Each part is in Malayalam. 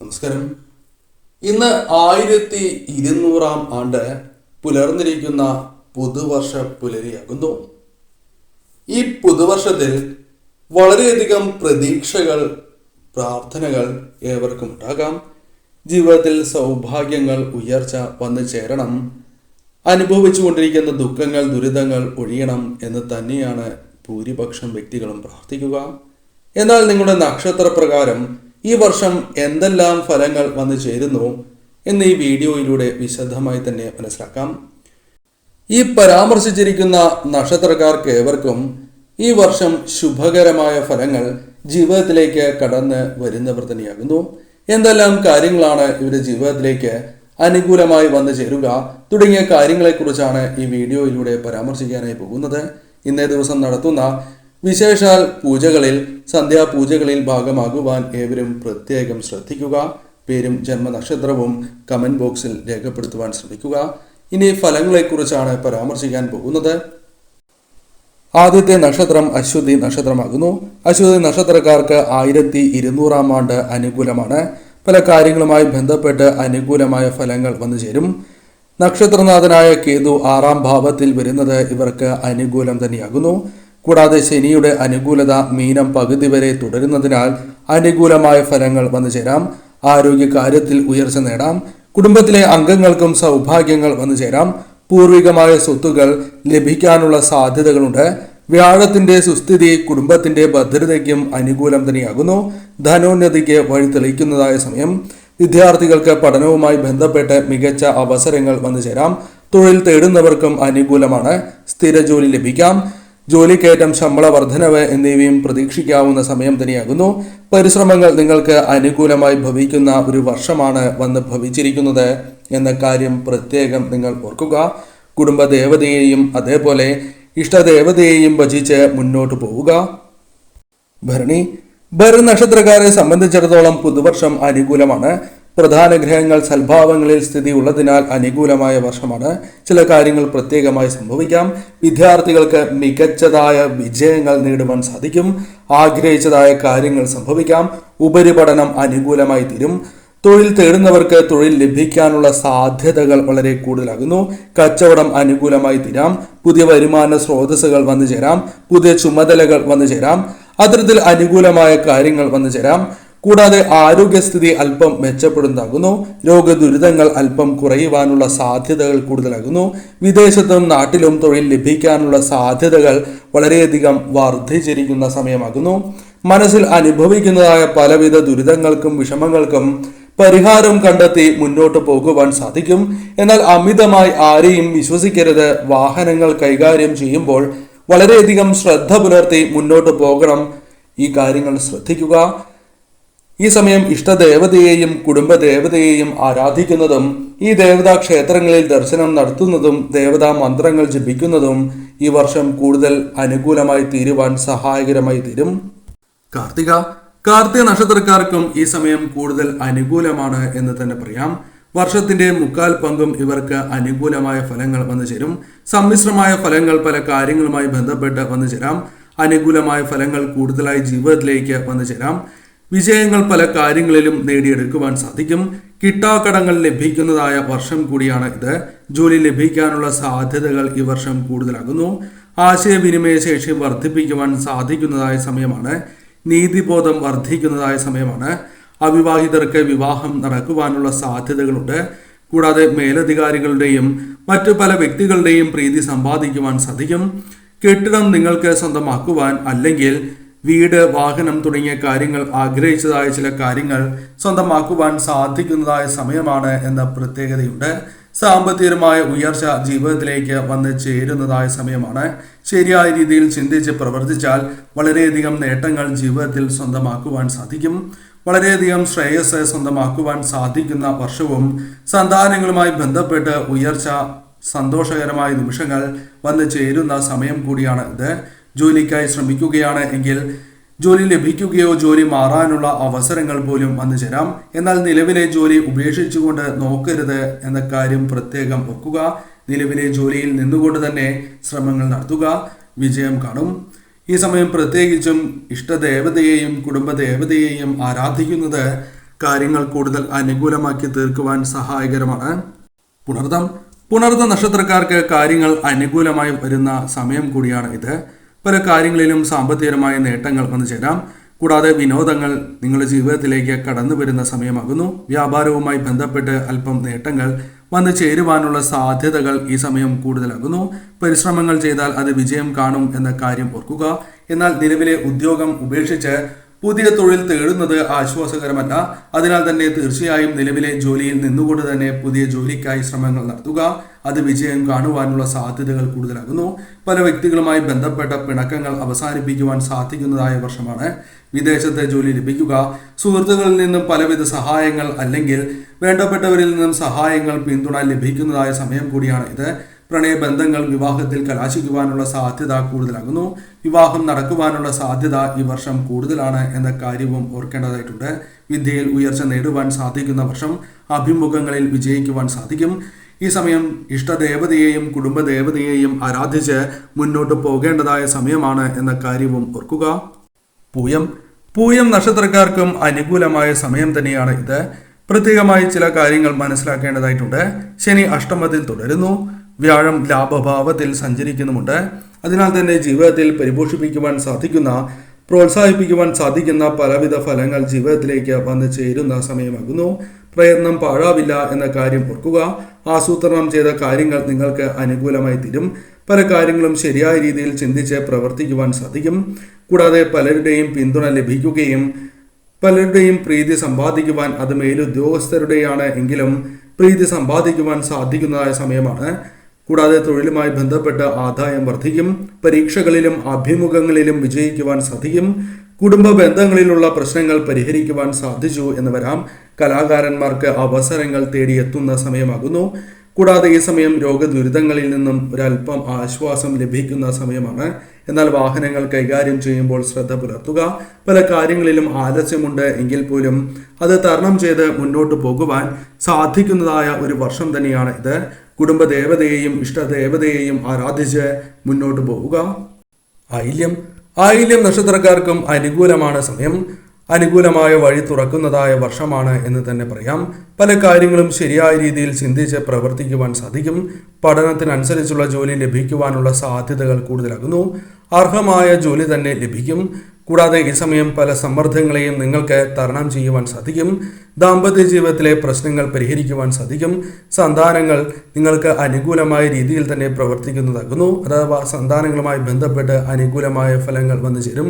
നമസ്കാരം. ഇന്ന് ആയിരത്തി ഇരുന്നൂറാം ആണ്ട് പുലർന്നിരിക്കുന്ന പുതുവർഷ പുലരിയാകുന്നു. ഈ പുതുവർഷത്തിൽ വളരെയധികം പ്രതീക്ഷകൾ പ്രാർത്ഥനകൾ ഏവർക്കും ഉണ്ടാകാം. ജീവിതത്തിൽ സൗഭാഗ്യങ്ങൾ ഉയർച്ച വന്നു ചേരണം. അനുഭവിച്ചു കൊണ്ടിരിക്കുന്ന ദുഃഖങ്ങൾ ദുരിതങ്ങൾ ഒഴിയണം എന്ന് തന്നെയാണ് ഭൂരിപക്ഷം വ്യക്തികളും പ്രാർത്ഥിക്കുക. എന്നാൽ നിങ്ങളുടെ നക്ഷത്രപ്രകാരം ഈ വർഷം എന്തെല്ലാം ഫലങ്ങൾ വന്നു ചേരുന്നു എന്ന് ഈ വീഡിയോയിലൂടെ വിശദമായി തന്നെ മനസ്സിലാക്കാം. ഈ പരാമർശിച്ചിരിക്കുന്ന നക്ഷത്രക്കാർക്ക് ഏവർക്കും ഈ വർഷം ശുഭകരമായ ഫലങ്ങൾ ജീവിതത്തിലേക്ക് കടന്ന് വരുന്നവർ തന്നെയാകുന്നു. എന്തെല്ലാം കാര്യങ്ങളാണ് ഇവരുടെ ജീവിതത്തിലേക്ക് അനുകൂലമായി വന്നു ചേരുക തുടങ്ങിയ കാര്യങ്ങളെക്കുറിച്ചാണ് ഈ വീഡിയോയിലൂടെ പരാമർശിക്കാനായി പോകുന്നത്. ഇന്നേ ദിവസം നടത്തുന്ന വിശേഷാൽ പൂജകളിൽ സന്ധ്യാപൂജകളിൽ ഭാഗമാകുവാൻ ഏവരും പ്രത്യേകം ശ്രദ്ധിക്കുക. പേരും ജന്മനക്ഷത്രവും കമന്റ് ബോക്സിൽ രേഖപ്പെടുത്തുവാൻ ശ്രമിക്കുക. ഇനി ഫലങ്ങളെക്കുറിച്ചാണ് പരാമർശിക്കാൻ പോകുന്നത്. ആദ്യത്തെ നക്ഷത്രം അശ്വതി നക്ഷത്രമാകുന്നു. അശ്വതി നക്ഷത്രക്കാർക്ക് ആയിരത്തി ഇരുന്നൂറാം ആണ്ട് അനുകൂലമാണ്. പല കാര്യങ്ങളുമായി ബന്ധപ്പെട്ട് അനുകൂലമായ ഫലങ്ങൾ വന്നു ചേരും. നക്ഷത്രനാഥനായ കേതു ആറാം ഭാവത്തിൽ വരുന്നത് ഇവർക്ക് അനുകൂലം തന്നെയാകുന്നു. കൂടാതെ ശനിയുടെ അനുകൂലത മീനം പകുതി വരെ തുടരുന്നതിനാൽ അനുകൂലമായ ഫലങ്ങൾ വന്നു ചേരാം. ആരോഗ്യ കാര്യത്തിൽ ഉയർച്ച നേടാം. കുടുംബത്തിലെ അംഗങ്ങൾക്കും സൗഭാഗ്യങ്ങൾ വന്നു ചേരാം. പൂർവികമായ സ്വത്തുകൾ ലഭിക്കാനുള്ള സാധ്യതകളുണ്ട്. വ്യാഴത്തിന്റെ സുസ്ഥിതി കുടുംബത്തിന്റെ ഭദ്രതയ്ക്കും അനുകൂലം തന്നെയാകുന്നു. ധനോന്നതിക്ക് വഴി തെളിയിക്കുന്നതായ സമയം. വിദ്യാർത്ഥികൾക്ക് പഠനവുമായി ബന്ധപ്പെട്ട് മികച്ച അവസരങ്ങൾ വന്നു ചേരാം. തൊഴിൽ തേടുന്നവർക്കും അനുകൂലമാണ്. സ്ഥിര ജോലി ലഭിക്കാം. ജോലിക്കയറ്റം ശമ്പള വർധനവ് എന്നിവയും പ്രതീക്ഷിക്കാവുന്ന സമയം തന്നെയാകുന്നു. പരിശ്രമങ്ങൾ നിങ്ങൾക്ക് അനുകൂലമായി ഭവിക്കുന്ന ഒരു വർഷമാണ് വന്ന് ഭവിച്ചിരിക്കുന്നത് എന്ന കാര്യം പ്രത്യേകം നിങ്ങൾ ഓർക്കുക. കുടുംബദേവതയെയും അതേപോലെ ഇഷ്ടദേവതയെയും ഭജിച്ച് മുന്നോട്ട് പോവുക. ഭരണി ഭരണ നക്ഷത്രക്കാരെ സംബന്ധിച്ചിടത്തോളം പുതുവർഷം അനുകൂലമാണ്. പ്രധാന ഗ്രഹങ്ങൾ സൽഭാവങ്ങളിൽ സ്ഥിതി ഉള്ളതിനാൽ അനുകൂലമായ വർഷമാണ്. ചില കാര്യങ്ങൾ പ്രത്യേകമായി സംഭവിക്കാം. വിദ്യാർത്ഥികൾക്ക് മികച്ചതായ വിജയങ്ങൾ നേടുവാൻ സാധിക്കും. ആഗ്രഹിച്ചതായ കാര്യങ്ങൾ സംഭവിക്കാം. ഉപരിപഠനം അനുകൂലമായി തീരും. തൊഴിൽ തേടുന്നവർക്ക് തൊഴിൽ ലഭിക്കാനുള്ള സാധ്യതകൾ വളരെ കൂടുതലാകുന്നു. കച്ചവടം അനുകൂലമായി തീരാം. പുതിയ വരുമാന സ്രോതസ്സുകൾ വന്നു ചേരാം പുതിയ ചുമതലകൾ വന്നു ചേരാം അത്തരത്തിൽ അനുകൂലമായ കാര്യങ്ങൾ വന്നു ചേരാം കൂടാതെ ആരോഗ്യസ്ഥിതി അല്പം മെച്ചപ്പെടുന്നതാകുന്നു. രോഗദുരിതങ്ങൾ അല്പം കുറയുവാനുള്ള സാധ്യതകൾ കൂടുതലാകുന്നു. വിദേശത്തും നാട്ടിലും തൊഴിൽ ലഭിക്കാനുള്ള സാധ്യതകൾ വളരെയധികം വർദ്ധിച്ചിരിക്കുന്ന സമയമാകുന്നു. മനസ്സിൽ അനുഭവിക്കുന്നതായ പലവിധ ദുരിതങ്ങൾക്കും വിഷമങ്ങൾക്കും പരിഹാരം കണ്ടെത്തി മുന്നോട്ട് പോകുവാൻ സാധിക്കും. എന്നാൽ അമിതമായി ആരെയും വിശ്വസിക്കരുത്. വാഹനങ്ങൾ കൈകാര്യം ചെയ്യുമ്പോൾ വളരെയധികം ശ്രദ്ധ പുലർത്തി മുന്നോട്ട് പോകണം. ഈ കാര്യങ്ങൾ ശ്രദ്ധിക്കുക. ഈ സമയം ഇഷ്ടദേവതയെയും കുടുംബദേവതയെയും ആരാധിക്കുന്നതും ഈ ദേവതാ ക്ഷേത്രങ്ങളിൽ ദർശനം നടത്തുന്നതും ദേവതാ മന്ത്രങ്ങൾ ജപിക്കുന്നതും ഈ വർഷം കൂടുതൽ അനുകൂലമായി തീരുവാൻ സഹായകരമായി തീരും. കാർത്തിക കാർത്തിക നക്ഷത്രക്കാർക്കും ഈ സമയം കൂടുതൽ അനുകൂലമാണ് എന്ന് തന്നെ പറയാം. വർഷത്തിന്റെ മുക്കാൽ പങ്കും ഇവർക്ക് അനുകൂലമായ ഫലങ്ങൾ വന്നു ചേരും. സമ്മിശ്രമായ ഫലങ്ങൾ പല കാര്യങ്ങളുമായി ബന്ധപ്പെട്ട് വന്നു ചേരാം. അനുകൂലമായ ഫലങ്ങൾ കൂടുതലായി ജീവിതത്തിലേക്ക് വന്നു ചേരാം. വിജയങ്ങൾ പല കാര്യങ്ങളിലും നേടിയെടുക്കുവാൻ സാധിക്കും. കിട്ടാക്കടങ്ങൾ ലഭിക്കുന്നതായ വർഷം കൂടിയാണ് ഇത്. ജോലി ലഭിക്കാനുള്ള സാധ്യതകൾ ഈ വർഷം കൂടുതലാകുന്നു. ആശയവിനിമയ ശേഷി വർദ്ധിപ്പിക്കുവാൻ സാധിക്കുന്നതായ സമയമാണ്. നീതിബോധം വർദ്ധിക്കുന്നതായ സമയമാണ്. അവിവാഹിതർക്ക് വിവാഹം നടക്കുവാനുള്ള സാധ്യതകളുണ്ട്. കൂടാതെ മേലധികാരികളുടെയും മറ്റു പല വ്യക്തികളുടെയും പ്രീതി സമ്പാദിക്കുവാൻ സാധിക്കും. കെട്ടിടം നിങ്ങൾക്ക് സ്വന്തമാക്കുവാൻ അല്ലെങ്കിൽ വീട് വാഹനം തുടങ്ങിയ കാര്യങ്ങൾ ആഗ്രഹിച്ചതായ ചില കാര്യങ്ങൾ സ്വന്തമാക്കുവാൻ സാധിക്കുന്നതായ സമയമാണ് എന്ന പ്രത്യേകതയുണ്ട്. സാമ്പത്തികമായ ഉയർച്ച ജീവിതത്തിലേക്ക് വന്ന് ചേരുന്നതായ സമയമാണ്. ശരിയായ രീതിയിൽ ചിന്തിച്ച് പ്രവർത്തിച്ചാൽ വളരെയധികം നേട്ടങ്ങൾ ജീവിതത്തിൽ സ്വന്തമാക്കുവാൻ സാധിക്കും. വളരെയധികം ശ്രേയസ് സ്വന്തമാക്കുവാൻ സാധിക്കുന്ന വർഷവും സന്താനങ്ങളുമായി ബന്ധപ്പെട്ട് ഉയർച്ച സന്തോഷകരമായ നിമിഷങ്ങൾ വന്നു ചേരുന്ന സമയം കൂടിയാണ് ഇത് ജോലിക്കായി ശ്രമിക്കുകയാണ് എങ്കിൽ ജോലി ലഭിക്കുകയോ ജോലി മാറാനുള്ള അവസരങ്ങൾ പോലും വന്നു ചേരാം. എന്നാൽ നിലവിലെ ജോലി ഉപേക്ഷിച്ചുകൊണ്ട് നോക്കരുത് എന്ന കാര്യം പ്രത്യേകം ഓർക്കുക നിലവിലെ ജോലിയിൽ നിന്നുകൊണ്ട് തന്നെ ശ്രമങ്ങൾ നടത്തുക. വിജയം കാണും. ഈ സമയം പ്രത്യേകിച്ചും ഇഷ്ടദേവതയെയും കുടുംബദേവതയെയും ആരാധിക്കുന്നത് കാര്യങ്ങൾ കൂടുതൽ അനുകൂലമാക്കി തീർക്കുവാൻ സഹായകരമാണ്. പുണർദം പുണർത്ത നക്ഷത്രക്കാർക്ക് കാര്യങ്ങൾ അനുകൂലമായി വരുന്ന സമയം കൂടിയാണ് ഇത്. പല കാര്യങ്ങളിലും സാമ്പത്തികമായ നേട്ടങ്ങൾ വന്നു ചേരാം. കൂടാതെ വിനോദങ്ങൾ നിങ്ങളുടെ ജീവിതത്തിലേക്ക് കടന്നു വരുന്ന സമയമാകുന്നു. വ്യാപാരവുമായി ബന്ധപ്പെട്ട് അല്പം നേട്ടങ്ങൾ വന്നു ചേരുവാനുള്ള സാധ്യതകൾ ഈ സമയം കൂടുതലാകുന്നു. പരിശ്രമങ്ങൾ ചെയ്താൽ അത് വിജയം കാണും എന്ന കാര്യം ഓർക്കുക. എന്നാൽ നിലവിലെ ഉദ്യോഗം ഉപേക്ഷിച്ച് പുതിയ തൊഴിൽ തേടുന്നത് ആശ്വാസകരമല്ല. അതിനാൽ തന്നെ തീർച്ചയായും നിലവിലെ ജോലിയിൽ നിന്നുകൊണ്ട് തന്നെ പുതിയ ജോലിക്കായി ശ്രമങ്ങൾ നടത്തുക. അത് വിജയം കാണുവാനുള്ള സാധ്യതകൾ കൂടുതലാകുന്നു. പല വ്യക്തികളുമായി ബന്ധപ്പെട്ട പിണക്കങ്ങൾ അവസാനിപ്പിക്കുവാൻ സാധിക്കുന്നതായ വർഷമാണ് വിദേശത്തെ ജോലി ലഭിക്കുക. സുഹൃത്തുക്കളിൽ നിന്നും പലവിധ സഹായങ്ങൾ അല്ലെങ്കിൽ വേണ്ടപ്പെട്ടവരിൽ നിന്നും സഹായങ്ങൾ പിന്തുണ ലഭിക്കുന്നതായ സമയം കൂടിയാണ് ഇത്. പ്രണയ ബന്ധങ്ങൾ വിവാഹത്തിൽ കലാശിക്കുവാനുള്ള സാധ്യത കൂടുതലാകുന്നു. വിവാഹം നടക്കുവാനുള്ള സാധ്യത ഈ വർഷം കൂടുതലാണ് എന്ന കാര്യവും ഓർക്കേണ്ടതായിട്ടുണ്ട്. വിദ്യയിൽ ഉയർച്ച നേടുവാൻ സാധിക്കുന്ന വർഷം അഭിമുഖങ്ങളിൽ വിജയിക്കുവാൻ സാധിക്കും. ഈ സമയം ഇഷ്ടദേവതയെയും കുടുംബദേവതയെയും ആരാധിച്ച് മുന്നോട്ട് പോകേണ്ടതായ സമയമാണ് എന്ന കാര്യവും ഓർക്കുക. പൂയം. പൂയം നക്ഷത്രക്കാർക്കും അനുകൂലമായ സമയം തന്നെയാണ് ഇത്. പ്രത്യേകമായി ചില കാര്യങ്ങൾ മനസ്സിലാക്കേണ്ടതായിട്ടുണ്ട്. ശനി അഷ്ടമത്തിൽ തുടരുന്നു. വ്യാഴം ലാഭഭാവത്തിൽ സഞ്ചരിക്കുന്നുമുണ്ട്. അതിനാൽ തന്നെ ജീവിതത്തിൽ പരിപോഷിപ്പിക്കുവാൻ സാധിക്കുന്ന പ്രോത്സാഹിപ്പിക്കുവാൻ സാധിക്കുന്ന പലവിധ ഫലങ്ങൾ ജീവിതത്തിലേക്ക് വന്നു ചേരുന്ന സമയമാകുന്നു. പ്രയത്നം പാഴാവില്ല എന്ന കാര്യം ഓർക്കുക. ആസൂത്രണം ചെയ്ത കാര്യങ്ങൾ നിങ്ങൾക്ക് അനുകൂലമായി തീരും. പല കാര്യങ്ങളും ശരിയായ രീതിയിൽ ചിന്തിച്ച് പ്രവർത്തിക്കുവാൻ സാധിക്കും. കൂടാതെ പലരുടെയും പിന്തുണ ലഭിക്കുകയും പലരുടെയും പ്രീതി സമ്പാദിക്കുവാൻ അത് മേലുദ്യോഗസ്ഥരുടെയാണ് എങ്കിലും പ്രീതി സമ്പാദിക്കുവാൻ സാധിക്കുന്നതായ സമയമാണ്. കൂടാതെ തൊഴിലുമായി ബന്ധപ്പെട്ട ആദായം വർദ്ധിക്കും. പരീക്ഷകളിലും അഭിമുഖങ്ങളിലും വിജയിക്കുവാൻ സാധിക്കും. കുടുംബ ബന്ധങ്ങളിലുള്ള പ്രശ്നങ്ങൾ പരിഹരിക്കുവാൻ സാധിച്ചു എന്ന് വരാം. കലാകാരന്മാർക്ക് അവസരങ്ങൾ തേടിയെത്തുന്ന സമയമാകുന്നു. കൂടാതെ ഈ സമയം രോഗദുരിതങ്ങളിൽ നിന്നും ഒരല്പം ആശ്വാസം ലഭിക്കുന്ന സമയമാണ്. എന്നാൽ വാഹനങ്ങൾ കൈകാര്യം ചെയ്യുമ്പോൾ ശ്രദ്ധ പുലർത്തുക. പല കാര്യങ്ങളിലും ആലസ്യമുണ്ട് എങ്കിൽ പോലും അത് തരണം ചെയ്ത് മുന്നോട്ട് പോകുവാൻ സാധിക്കുന്നതായ ഒരു വർഷം തന്നെയാണ് ഇത്. കുടുംബദേവതയെയും ഇഷ്ടദേവതയെയും ആരാധിച്ച് മുന്നോട്ട് പോവുക. ആയില്യം ആയില്യം നക്ഷത്രക്കാർക്കും അനുകൂലമാണ് സമയം. അനുകൂലമായ വഴി തുറക്കുന്നതായ വർഷമാണ് എന്ന് തന്നെ പറയാം. പല കാര്യങ്ങളും ശരിയായ രീതിയിൽ ചിന്തിച്ച് പ്രവർത്തിക്കുവാൻ സാധിക്കും. പഠനത്തിനനുസരിച്ചുള്ള ജോലി ലഭിക്കുവാനുള്ള സാധ്യതകൾ കൂടുതലാകുന്നു. അർഹമായ ജോലി തന്നെ ലഭിക്കും. കൂടാതെ ഈ സമയം പല സമ്മർദ്ദങ്ങളെയും നിങ്ങൾക്ക് തരണം ചെയ്യുവാൻ സാധിക്കും. ദാമ്പത്യ ജീവിതത്തിലെ പ്രശ്നങ്ങൾ പരിഹരിക്കുവാൻ സാധിക്കും. സന്താനങ്ങൾ നിങ്ങൾക്ക് അനുകൂലമായ രീതിയിൽ തന്നെ പ്രവർത്തിക്കുന്നതാകുന്നു. അഥവാ സന്താനങ്ങളുമായി ബന്ധപ്പെട്ട് അനുകൂലമായ ഫലങ്ങൾ വന്നു ചേരും.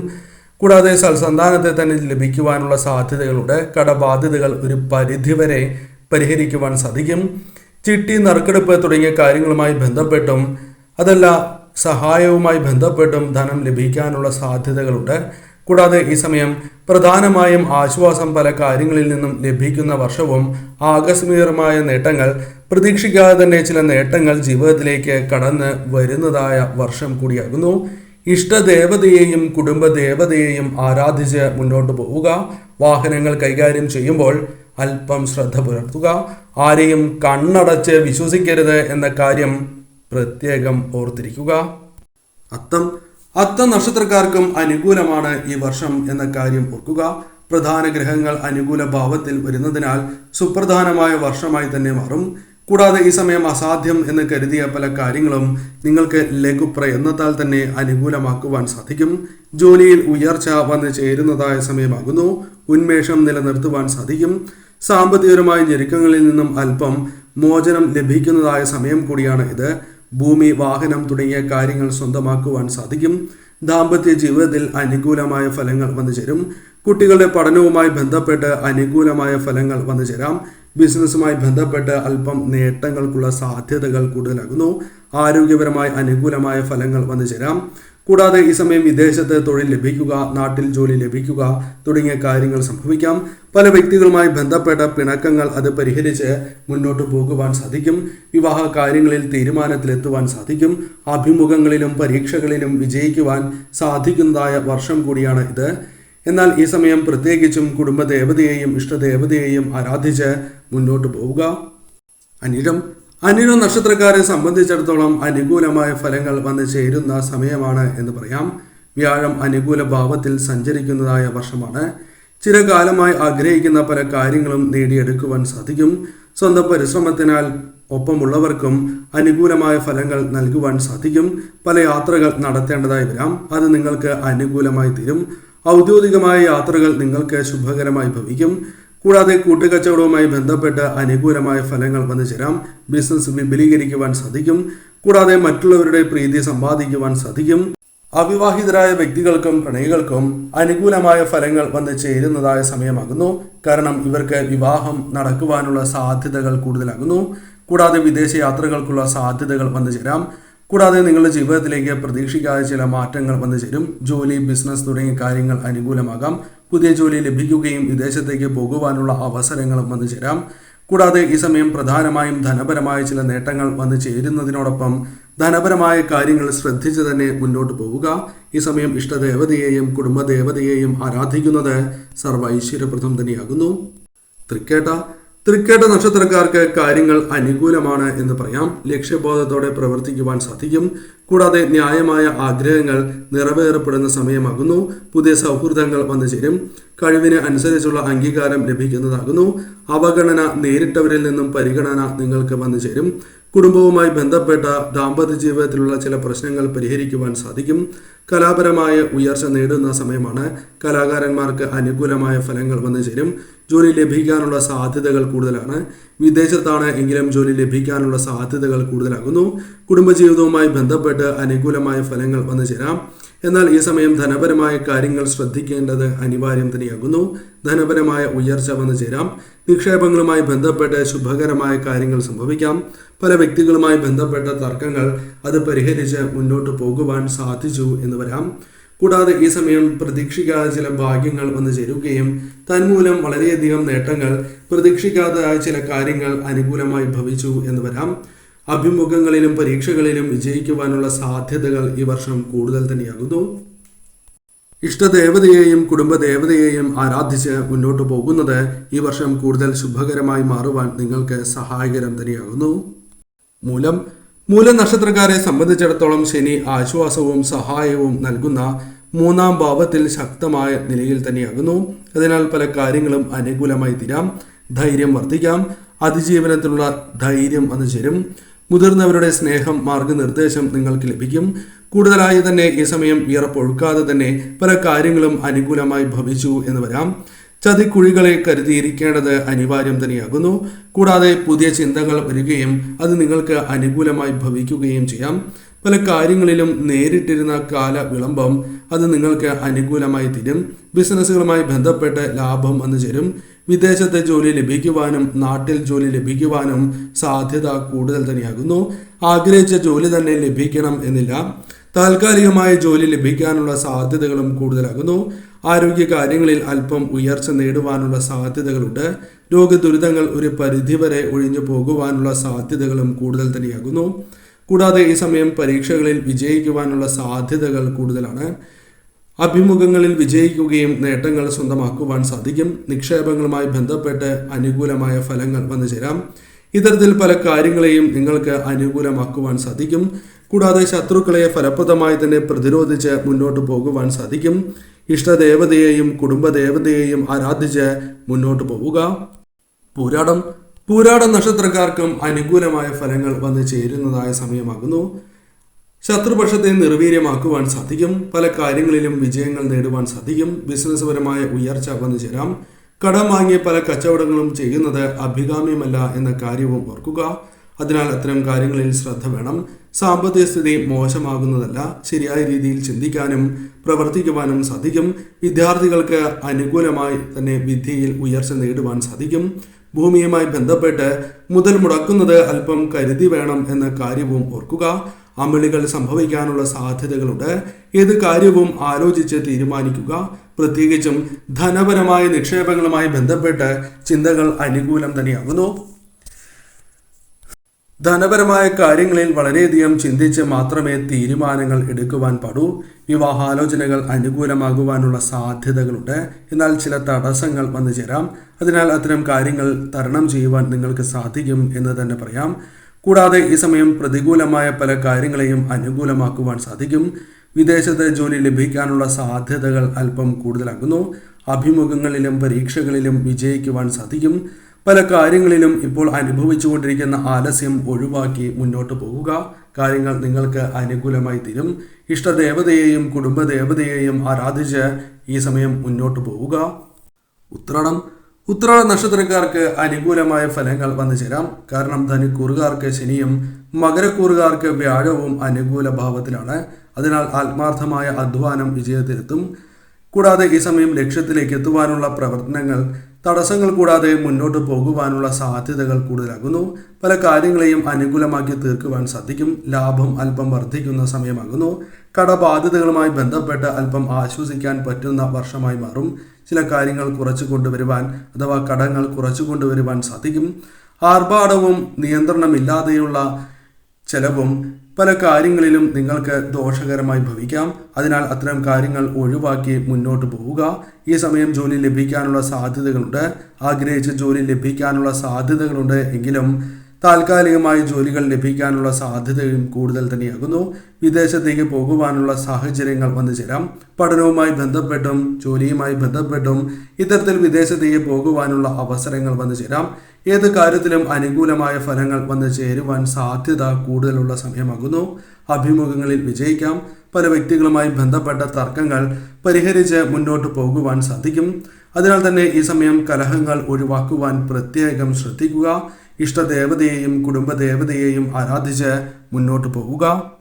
കൂടാതെ സൽസന്താനത്തെ തന്നെ ലഭിക്കുവാനുള്ള സാധ്യതകളുടെ കടബാധ്യതകൾ ഒരു പരിധിവരെ പരിഹരിക്കുവാൻ സാധിക്കും. ചിട്ടി നറുക്കെടുപ്പ് തുടങ്ങിയ കാര്യങ്ങളുമായി ബന്ധപ്പെട്ടും അതല്ല സഹായവുമായി ബന്ധപ്പെട്ടും ധനം ലഭിക്കാനുള്ള സാധ്യതകളുണ്ട്. കൂടാതെ ഈ സമയം പ്രധാനമായും ആശ്വാസം പല കാര്യങ്ങളിൽ നിന്നും ലഭിക്കുന്ന വർഷവും ആകസ്മികമായ നേട്ടങ്ങൾ പ്രതീക്ഷിക്കാതെ തന്നെ ചില നേട്ടങ്ങൾ ജീവിതത്തിലേക്ക് കടന്ന് വരുന്നതായ വർഷം കൂടിയാകുന്നു. ഇഷ്ടദേവതയെയും കുടുംബദേവതയെയും ആരാധിച്ച് മുന്നോട്ട് പോവുക. വാഹനങ്ങൾ കൈകാര്യം ചെയ്യുമ്പോൾ അല്പം ശ്രദ്ധ പുലർത്തുക. ആരെയും കണ്ണടച്ച് വിശ്വസിക്കരുത് എന്ന കാര്യം പ്രത്യേകം ഓർത്തിരിക്കുക. അത്തം അത്തം നക്ഷത്രക്കാർക്കും അനുകൂലമാണ് ഈ വർഷം എന്ന കാര്യം ഓർക്കുക. പ്രധാന ഗ്രഹങ്ങൾ അനുകൂല ഭാവത്തിൽ വരുന്നതിനാൽ സുപ്രധാനമായ വർഷമായി തന്നെ മാറും. കൂടാതെ ഈ സമയം അസാധ്യം എന്ന് കരുതിയ പല കാര്യങ്ങളും നിങ്ങൾക്ക് ലഘുപ്രയത്നത്താൽ തന്നെ അനുകൂലമാക്കുവാൻ സാധിക്കും. ജോലിയിൽ ഉയർച്ച വന്ന് ചേരുന്നതായ സമയമാകുന്നു. ഉന്മേഷം നിലനിർത്തുവാൻ സാധിക്കും. സാമ്പത്തികപരമായ ഞെരുക്കങ്ങളിൽ നിന്നും അല്പം മോചനം ലഭിക്കുന്നതായ സമയം കൂടിയാണ് ഇത്. ഭൂമി വാഹനം തുടങ്ങിയ കാര്യങ്ങൾ സ്വന്തമാക്കുവാൻ സാധിക്കും. ദാമ്പത്യ ജീവിതത്തിൽ അനുകൂലമായ ഫലങ്ങൾ വന്നു ചേരും. കുട്ടികളുടെ പഠനവുമായി ബന്ധപ്പെട്ട് അനുകൂലമായ ഫലങ്ങൾ വന്നു ചേരാം. ബിസിനസ്സുമായി ബന്ധപ്പെട്ട് അല്പം നേട്ടങ്ങൾക്കുള്ള സാധ്യതകൾ കൂടുതലാകുന്നു. ആരോഗ്യപരമായി അനുകൂലമായ ഫലങ്ങൾ വന്നു ചേരാം. കൂടാതെ ഈ സമയം വിദേശത്ത് തൊഴിൽ ലഭിക്കുക നാട്ടിൽ ജോലി ലഭിക്കുക തുടങ്ങിയ കാര്യങ്ങൾ സംഭവിക്കാം. പല വ്യക്തികളുമായി ബന്ധപ്പെട്ട പിണക്കങ്ങൾ അത് പരിഹരിച്ച് മുന്നോട്ട് പോകുവാൻ സാധിക്കും. വിവാഹ കാര്യങ്ങളിൽ തീരുമാനത്തിലെത്തുവാൻ സാധിക്കും. അഭിമുഖങ്ങളിലും പരീക്ഷകളിലും വിജയിക്കുവാൻ സാധിക്കുന്നതായ വർഷം കൂടിയാണ് ഇത്. എന്നാൽ ഈ സമയം പ്രത്യേകിച്ചും കുടുംബദേവതയെയും ഇഷ്ടദേവതയെയും ആരാധിച്ച് മുന്നോട്ട് പോവുക. അനിഴം അനിഴ നക്ഷത്രക്കാരെ സംബന്ധിച്ചിടത്തോളം അനുകൂലമായ ഫലങ്ങൾ വന്നു ചേരുന്ന സമയമാണ് എന്ന് പറയാം. വ്യാഴം അനുകൂല ഭാവത്തിൽ സഞ്ചരിക്കുന്നതായ വർഷമാണ്. ചിരകാലമായി ആഗ്രഹിക്കുന്ന പല കാര്യങ്ങളും നേടിയെടുക്കുവാൻ സാധിക്കും. സ്വന്തം പരിശ്രമത്തിനാൽ ഒപ്പമുള്ളവർക്കും അനുകൂലമായ ഫലങ്ങൾ നൽകുവാൻ സാധിക്കും. പല യാത്രകൾ നടത്തേണ്ടതായി വരാം. അത് നിങ്ങൾക്ക് അനുകൂലമായി തീരും. ഔദ്യോഗികമായ യാത്രകൾ നിങ്ങൾക്ക് ശുഭകരമായി ഭവിക്കും. കൂടാതെ കൂട്ടുകച്ചവടവുമായി ബന്ധപ്പെട്ട് അനുകൂലമായ ഫലങ്ങൾ വന്നു ചേരാം. ബിസിനസ് വിപുലീകരിക്കുവാൻ സാധിക്കും. കൂടാതെ മറ്റുള്ളവരുടെ പ്രീതി സമ്പാദിക്കുവാൻ സാധിക്കും. അവിവാഹിതരായ വ്യക്തികൾക്കും പ്രണയികൾക്കും അനുകൂലമായ ഫലങ്ങൾ വന്ന് ചേരുന്നതായ സമയമാകുന്നു. കാരണം ഇവർക്ക് വിവാഹം നടക്കുവാനുള്ള സാധ്യതകൾ കൂടുതലാകുന്നു. കൂടാതെ വിദേശ യാത്രകൾക്കുള്ള സാധ്യതകൾ വന്നു ചേരാം. കൂടാതെ നിങ്ങളുടെ ജീവിതത്തിലേക്ക് പ്രതീക്ഷിക്കാതെ ചില മാറ്റങ്ങൾ വന്നു ചേരും. ജോലി ബിസിനസ് തുടങ്ങിയ കാര്യങ്ങൾ അനുകൂലമാകാം. പുതിയ ജോലി ലഭിക്കുകയും വിദേശത്തേക്ക് പോകുവാനുള്ള അവസരങ്ങളും വന്നു ചേരാം. കൂടാതെ ഈ സമയം പ്രധാനമായും ധനപരമായ ചില നേട്ടങ്ങൾ വന്നു ചേരുന്നതിനോടൊപ്പം ധനപരമായ കാര്യങ്ങൾ ശ്രദ്ധിച്ച് തന്നെ മുന്നോട്ട് പോവുക. ഈ സമയം ഇഷ്ടദേവതയെയും കുടുംബദേവതയെയും ആരാധിക്കുന്നത് സർവൈശ്വര്യപ്രദം തന്നെയാകുന്നു. തൃക്കേട്ട തൃക്കേട്ട നക്ഷത്രക്കാർക്ക് കാര്യങ്ങൾ അനുകൂലമാണ് എന്ന് പറയാം. ലക്ഷ്യബോധത്തോടെ പ്രവർത്തിക്കുവാൻ സാധിക്കും. കൂടാതെ ന്യായമായ ആഗ്രഹങ്ങൾ നിറവേറപ്പെടുന്ന സമയമാകുന്നു. പുതിയ സൗഹൃദങ്ങൾ വന്നു ചേരും. കഴിവിന് അനുസരിച്ചുള്ള അംഗീകാരം ലഭിക്കുന്നതാകുന്നു. അവഗണന നേരിട്ടവരിൽ നിന്നും പരിഗണന നിങ്ങൾക്ക് വന്നു ചേരും. കുടുംബവുമായി ബന്ധപ്പെട്ട ദാമ്പത്യ ജീവിതത്തിലുള്ള ചില പ്രശ്നങ്ങൾ പരിഹരിക്കുവാൻ സാധിക്കും. കലാപരമായ ഉയർച്ച നേടുന്ന സമയമാണ് കലാകാരന്മാർക്ക് അനുകൂലമായ ഫലങ്ങൾ വന്നു ചേരും. ജോലി ലഭിക്കാനുള്ള സാധ്യതകൾ കൂടുതലാണ്. വിദേശത്താണ് എങ്കിലും ജോലി ലഭിക്കാനുള്ള സാധ്യതകൾ കൂടുതലാകുന്നു. കുടുംബജീവിതവുമായി ബന്ധപ്പെട്ട് അനുകൂലമായ ഫലങ്ങൾ വന്നു ചേരാം. എന്നാൽ ഈ സമയം ധനപരമായ കാര്യങ്ങൾ ശ്രദ്ധിക്കേണ്ടത് അനിവാര്യം തന്നെയാകുന്നു. ധനപരമായ ഉയർച്ച വന്നു ചേരാം. നിക്ഷേപങ്ങളുമായി ബന്ധപ്പെട്ട് ശുഭകരമായ കാര്യങ്ങൾ സംഭവിക്കാം. പല വ്യക്തികളുമായി ബന്ധപ്പെട്ട തർക്കങ്ങൾ അത് പരിഹരിച്ച് മുന്നോട്ട് പോകുവാൻ സാധിച്ചു എന്ന് വരാം. കൂടാതെ ഈ സമയം പ്രതീക്ഷിക്കാതെ ചില ഭാഗ്യങ്ങൾ വന്നു ചേരുകയും തന്മൂലം വളരെയധികം നേട്ടങ്ങൾ പ്രതീക്ഷിക്കാതെ ചില കാര്യങ്ങൾ അനുകൂലമായി ഭവിച്ചു എന്ന് വരാം. അഭിമുഖങ്ങളിലും പരീക്ഷകളിലും വിജയിക്കുവാനുള്ള സാധ്യതകൾ ഈ വർഷം കൂടുതൽ തന്നെയാകുന്നു. ഇഷ്ടദേവതയെയും കുടുംബദേവതയെയും ആരാധിച്ച് മുന്നോട്ട് പോകുന്നത് ഈ വർഷം കൂടുതൽ ശുഭകരമായി മാറുവാൻ നിങ്ങൾക്ക് സഹായകരം തന്നെയാകുന്നു. മൂലം മൂലനക്ഷത്രക്കാരെ സംബന്ധിച്ചിടത്തോളം ശനി ആശ്വാസവും സഹായവും നൽകുന്ന മൂന്നാം ഭാവത്തിൽ ശക്തമായ നിലയിൽ തന്നെയാകുന്നു. അതിനാൽ പല കാര്യങ്ങളും അനുകൂലമായി തീരാം. ധൈര്യം വർദ്ധിക്കാം. അതിജീവനത്തിനുള്ള ധൈര്യം വന്നു ചേരും മുതിർന്നവരുടെ സ്നേഹം മാർഗനിർദ്ദേശം നിങ്ങൾക്ക് ലഭിക്കും. കൂടുതലായി തന്നെ ഈ സമയം വിയർപ്പൊഴുക്കാതെ തന്നെ പല കാര്യങ്ങളും അനുകൂലമായി ഭവിച്ചു എന്ന് വരാം. ചതിക്കുഴികളെ കരുതിയിരിക്കേണ്ടത് അനിവാര്യം തന്നെയാകുന്നു. കൂടാതെ പുതിയ ചിന്തകൾ വരികയും അത് നിങ്ങൾക്ക് അനുകൂലമായി ഭവിക്കുകയും ചെയ്യാം. പല കാര്യങ്ങളിലും നേരിട്ടിരുന്ന കാല വിളംബം അത് നിങ്ങൾക്ക് അനുകൂലമായി തീരും. ബിസിനസ്സുകളുമായി ബന്ധപ്പെട്ട് ലാഭം വന്നു ചേരും. വിദേശത്തെ ജോലി ലഭിക്കുവാനും നാട്ടിൽ ജോലി ലഭിക്കുവാനും സാധ്യത കൂടുതൽ തന്നെയാകുന്നു. ആഗ്രഹിച്ച ജോലി തന്നെ ലഭിക്കണം എന്നില്ല. താൽക്കാലികമായ ജോലി ലഭിക്കാനുള്ള സാധ്യതകളും കൂടുതലാകുന്നു. ആരോഗ്യ കാര്യങ്ങളിൽ അല്പം ഉയർച്ച നേടുവാനുള്ള സാധ്യതകളുണ്ട്. രോഗദുരിതങ്ങൾ ഒരു പരിധിവരെ ഒഴിഞ്ഞു പോകുവാനുള്ള സാധ്യതകളും കൂടുതൽ തന്നെയാകുന്നു. കൂടാതെ ഈ സമയം പരീക്ഷകളിൽ വിജയിക്കുവാനുള്ള സാധ്യതകൾ കൂടുതലാണ്. അഭിമുഖങ്ങളിൽ വിജയിക്കുകയും നേട്ടങ്ങൾ സ്വന്തമാക്കുവാൻ സാധിക്കും. നിക്ഷേപങ്ങളുമായി ബന്ധപ്പെട്ട് അനുകൂലമായ ഫലങ്ങൾ വന്നു ചേരാം ഇത്തരത്തിൽ പല കാര്യങ്ങളെയും നിങ്ങൾക്ക് അനുകൂലമാക്കുവാൻ സാധിക്കും. കൂടാതെ ശത്രുക്കളെ ഫലപ്രദമായി തന്നെ പ്രതിരോധിച്ച് മുന്നോട്ട് പോകുവാൻ സാധിക്കും. ഇഷ്ടദേവതയെയും കുടുംബദേവതയെയും ആരാധിച്ച് മുന്നോട്ട് പോവുക. പൂരാടം. പൂരാട നക്ഷത്രക്കാർക്കും അനുകൂലമായ ഫലങ്ങൾ വന്നു ചേരുന്നതായ സമയമാകുന്നു. ശത്രുപക്ഷത്തെ നിർവീര്യമാക്കുവാൻ സാധിക്കും. പല കാര്യങ്ങളിലും വിജയങ്ങൾ നേടുവാൻ സാധിക്കും. ബിസിനസ് പരമായ ഉയർച്ച വന്നു ചേരാം. കടം വാങ്ങിയ പല കച്ചവടങ്ങളും ചെയ്യുന്നത് അഭികാമ്യമല്ല എന്ന കാര്യവും ഓർക്കുക. അതിനാൽ അത്തരം കാര്യങ്ങളിൽ ശ്രദ്ധ വേണം. സാമ്പത്തിക സ്ഥിതി മോശമാകുന്നതല്ല. ശരിയായ രീതിയിൽ ചിന്തിക്കാനും പ്രവർത്തിക്കുവാനും സാധിക്കും. വിദ്യാർത്ഥികൾക്ക് അനുകൂലമായി തന്നെ വിദ്യയിൽ ഉയർച്ച നേടുവാൻ സാധിക്കും. ഭൂമിയുമായി ബന്ധപ്പെട്ട് മുതൽ മുടക്കുന്നത് അല്പം കരുതി വേണം എന്ന കാര്യവും ഓർക്കുക. അമളികൾ സംഭവിക്കാനുള്ള സാധ്യതകളുണ്ട്. ഏത് കാര്യവും ആലോചിച്ച് തീരുമാനിക്കുക. പ്രത്യേകിച്ചും ധനപരമായ നിക്ഷേപങ്ങളുമായി ബന്ധപ്പെട്ട് ചിന്തകൾ അനുകൂലം തന്നെയാകുന്നു. ധനപരമായ കാര്യങ്ങളിൽ വളരെയധികം ചിന്തിച്ച് മാത്രമേ തീരുമാനങ്ങൾ എടുക്കുവാൻ പാടൂ. വിവാഹാലോചനകൾ അനുകൂലമാകുവാനുള്ള സാധ്യതകളുണ്ട്. എന്നാൽ ചില തടസ്സങ്ങൾ വന്നു ചേരാം. അതിനാൽ അത്തരം കാര്യങ്ങൾ തരണം ചെയ്യുവാൻ നിങ്ങൾക്ക് സാധിക്കും എന്ന് തന്നെ പറയാം. കൂടാതെ ഈ സമയം പ്രതികൂലമായ പല കാര്യങ്ങളെയും അനുകൂലമാക്കുവാൻ സാധിക്കും. വിദേശത്ത് ജോലി ലഭിക്കാനുള്ള സാധ്യതകൾ അല്പം കൂടുതലാകുന്നു. അഭിമുഖങ്ങളിലും പരീക്ഷകളിലും വിജയിക്കുവാൻ സാധിക്കും. പല കാര്യങ്ങളിലും ഇപ്പോൾ അനുഭവിച്ചുകൊണ്ടിരിക്കുന്ന ആലസ്യം ഒഴിവാക്കി മുന്നോട്ട് പോവുക കാര്യങ്ങൾ നിങ്ങൾക്ക് അനുകൂലമായി തീരും. ഇഷ്ടദേവതയെയും കുടുംബദേവതയെയും ആരാധിച്ച് ഈ സമയം മുന്നോട്ട് പോവുക. ഉത്രാടം. ഉത്രാട നക്ഷത്രക്കാർക്ക് അനുകൂലമായ ഫലങ്ങൾ വന്നു ചേരാം. കാരണം ധനുക്കൂറുകാർക്ക് ശനിയും മകരക്കൂറുകാർക്ക് വ്യാഴവും അനുകൂല ഭാവത്തിലാണ്. അതിനാൽ ആത്മാർത്ഥമായ അധ്വാനം വിജയത്തിലെത്തും. കൂടാതെ ഈ സമയം ലക്ഷ്യത്തിലേക്ക് എത്തുവാനുള്ള പ്രവർത്തനങ്ങൾ തടസ്സങ്ങൾ കൂടാതെ മുന്നോട്ട് പോകുവാനുള്ള സാധ്യതകൾ കൂടുതലാകുന്നു. പല കാര്യങ്ങളെയും അനുകൂലമാക്കി തീർക്കുവാൻ സാധിക്കും. ലാഭം അല്പം വർദ്ധിക്കുന്ന സമയമാകുന്നു. കടബാധ്യതകളുമായി ബന്ധപ്പെട്ട് അല്പം ആശ്വസിക്കാൻ പറ്റുന്ന വർഷമായി മാറും. ചില കാര്യങ്ങൾ കുറച്ചു കൊണ്ടുവരുവാൻ അഥവാ കടങ്ങൾ കുറച്ചു കൊണ്ടുവരുവാൻ സാധിക്കും. ആർഭാടവും നിയന്ത്രണമില്ലാതെയുള്ള ചെലവും പല കാര്യങ്ങളിലും നിങ്ങൾക്ക് ദോഷകരമായി ഭവിക്കാം. അതിനാൽ അത്തരം കാര്യങ്ങൾ ഒഴിവാക്കി മുന്നോട്ട് പോവുക. ഈ സമയം ജോലി ലഭിക്കാനുള്ള സാധ്യതകളുണ്ട്. ആഗ്രഹിച്ച ജോലി ലഭിക്കാനുള്ള സാധ്യതകളുണ്ട് എങ്കിലും താൽക്കാലികമായി ജോലികൾ ലഭിക്കാനുള്ള സാധ്യതയും കൂടുതൽ തന്നെയാകുന്നു. വിദേശത്തേക്ക് പോകുവാനുള്ള സാഹചര്യങ്ങൾ വന്നു ചേരാം. പഠനവുമായി ബന്ധപ്പെട്ടും ജോലിയുമായി ബന്ധപ്പെട്ടും ഇത്തരത്തിൽ വിദേശത്തേക്ക് പോകുവാനുള്ള അവസരങ്ങൾ വന്നു ചേരാം. ഏത് കാര്യത്തിലും അനുകൂലമായ ഫലങ്ങൾ വന്നു ചേരുവാൻ സാധ്യത കൂടുതലുള്ള സമയമാകുന്നു. അഭിമുഖങ്ങളിൽ വിജയിക്കാം. പല വ്യക്തികളുമായി ബന്ധപ്പെട്ട തർക്കങ്ങൾ പരിഹരിച്ച് മുന്നോട്ട് പോകുവാൻ സാധിക്കും. അതിനാൽ തന്നെ ഈ സമയം കലഹങ്ങൾ ഒഴിവാക്കുവാൻ പ്രത്യേകം ശ്രദ്ധിക്കുക. ഇഷ്ടദേവതയെയും കുടുംബദേവതയെയും ആരാധിച്ച് മുന്നോട്ട് പോവുക.